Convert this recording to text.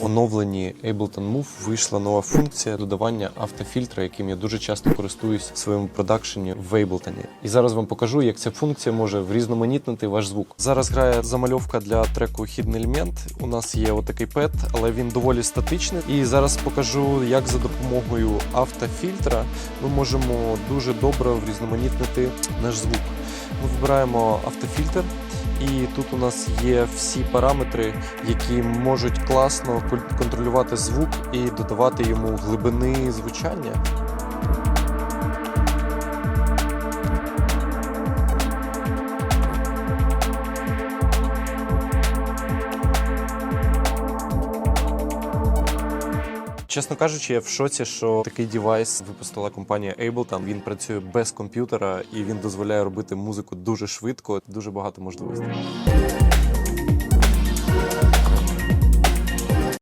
В оновленні Ableton Move вийшла нова функція додавання автофільтра, яким я дуже часто користуюсь в своєму продакшені в Ableton. І зараз вам покажу, як ця функція може врізноманітнити ваш звук. Зараз грає замальовка для треку Hidden Element. У нас є отакий пет, але він доволі статичний. І зараз покажу, як за допомогою автофільтра ми можемо дуже добре врізноманітнити наш звук. Ми вибираємо автофільтр. І тут у нас є всі параметри, які можуть класно кон- контролювати звук і додавати йому глибини звучання. Чесно кажучи, я в шоці, що такий девайс випустила компанія Ableton. Він працює без комп'ютера і він дозволяє робити музику дуже швидко, дуже багато можливостей.